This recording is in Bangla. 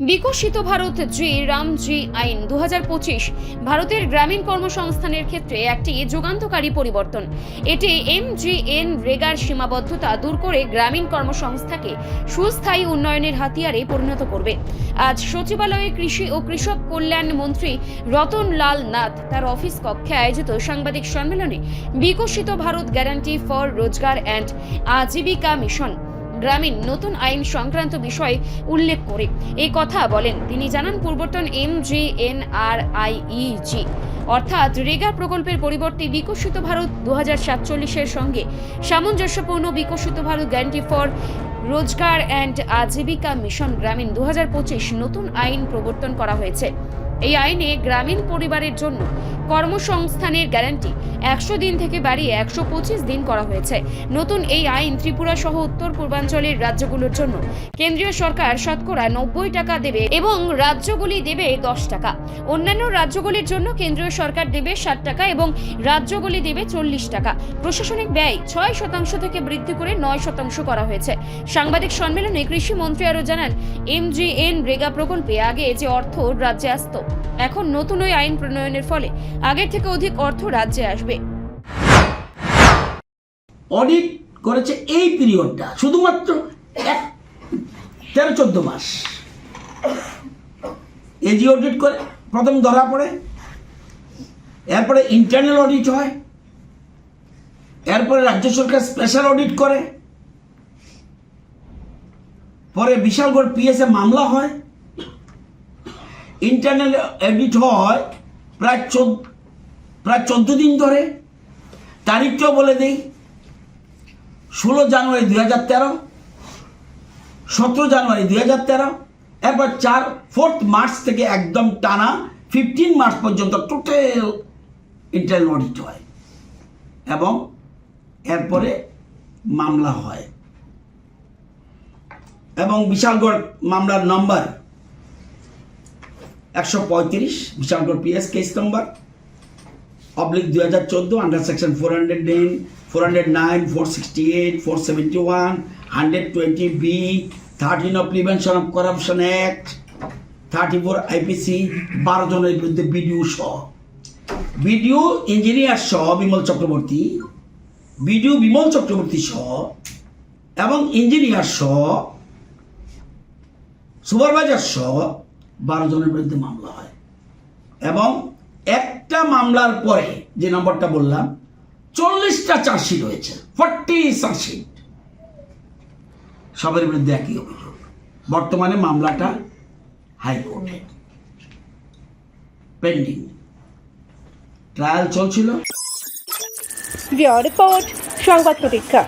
বিকশিত ভারত জি রামজি আইন। দু হাজার পঁচিশ ভারতের গ্রামীণ কর্মসংস্থানের ক্ষেত্রে একটি যুগান্তকারী পরিবর্তন। এটি এম জি এন রেগার সীমাবদ্ধতা দূর করে গ্রামীণ কর্মসংস্থাকে সুস্থায়ী উন্নয়নের হাতিয়ারে পরিণত করবে। আজ সচিবালয়ে কৃষি ও কৃষক কল্যাণ মন্ত্রী রতন লাল নাথ তার অফিস কক্ষে আয়োজিত সাংবাদিক সম্মেলনে Viksit Bharat guarantee for Rozgar and Ajeevika mission Gramin নতুন আইন সংক্রান্ত বিষয় উল্লেখ করে। এই কথা বলেন, তিনি জানান পূর্বতন M G N R I অর্থাৎ রেগা প্রকল্পের পরিবর্তে বিকশিত ভারত দু হাজার সাতচল্লিশের সঙ্গে সামঞ্জস্যপূর্ণ Viksit Bharat guarantee for Rozgar and Ajeevika mission Gramin দু হাজার পঁচিশ নতুন আইন প্রবর্তন করা হয়েছে। এই আইনে গ্রামীণ পরিবারের জন্য কর্মসংস্থানের গ্যারান্টি। একশো দিন থেকে বাড়িয়ে একশো পঁচিশ দিন করা হয়েছে। নতুন এই আইন ত্রিপুরা সহ উত্তর পূর্বাঞ্চলের রাজ্যগুলোর জন্য। কেন্দ্রীয় সরকার শতকরা নব্বই টাকা দেবে এবং রাজ্যগুলি দেবে দশ টাকা। অন্যান্য রাজ্যগুলির জন্য কেন্দ্রীয় সরকার দেবে ষাট টাকা এবং রাজ্যগুলি দেবে চল্লিশ টাকা। প্রশাসনিক ব্যয় ছয় শতাংশ থেকে বৃদ্ধি করে নয় শতাংশ করা হয়েছে। সাংবাদিক সম্মেলনে কৃষি মন্ত্রী আরও জানান, এমজিএন রেগা প্রকল্পে আগে যে অর্থ রাজ্যে আসতো, এখন নতুন ওই আইন প্রণয়নের ফলে আগের থেকে অধিক অর্থ রাজ্যে আসবে। অডিট করেছে এই পিরিয়ডটা, শুধুমাত্র তেরো, চোদ্দ মাস। এজি অডিট করে, প্রথম ধরা পড়ে, এরপরে ইন্টারনাল অডিট হয়, এরপরে রাজ্য সরকার স্পেশাল অডিট করে, পরে বিশালগড় পিএসএ মামলা হয় ইন্টারনাল অডিট হয় প্রায় চোদ্দ, প্রায় দিন ধরে তারিখটাও বলে দিই। ষোলো জানুয়ারি দুই হাজার তেরো, সতেরো জানুয়ারি দুই হাজার তেরো, এরপর চার, ফোর্থ মার্চ থেকে একদম টানা ফিফটিন মার্চ পর্যন্ত টোটাল ইন্টারনাল অডিট হয় এবং এরপরে মামলা হয়। এবং বিশালগড় মামলার নম্বর একশো পঁয়ত্রিশ, Bishalgarh PS case number oblique দুই হাজার চোদ্দ under section four hundred nine four hundred nine four sixty eight four seventy one hundred twenty B thirteen of prevention of corruption act thirty four IPC বারো জনের বিরুদ্ধে বিডিও সহ। বিডিও ইঞ্জিনিয়ার সহ বিমল চক্রবর্তী বিডিও বিমল চক্রবর্তী সহ এবং ইঞ্জিনিয়ার সহ সুপারভাইজার সহ বারো জনের বিরুদ্ধে মামলা হয়। এবং একটা মামলার পরে যে নম্বরটা বললাম, চল্লিশটা চার্জশিট হয়েছে, ফর্টি চার্জশিট। সবের বিরুদ্ধে একই অভিযোগ। বর্তমানে মামলাটা হাইকোর্টে পেন্ডিং। ট্রায়াল চলছিল। রিপোর্ট, সংবাদ প্রতীক্ষা।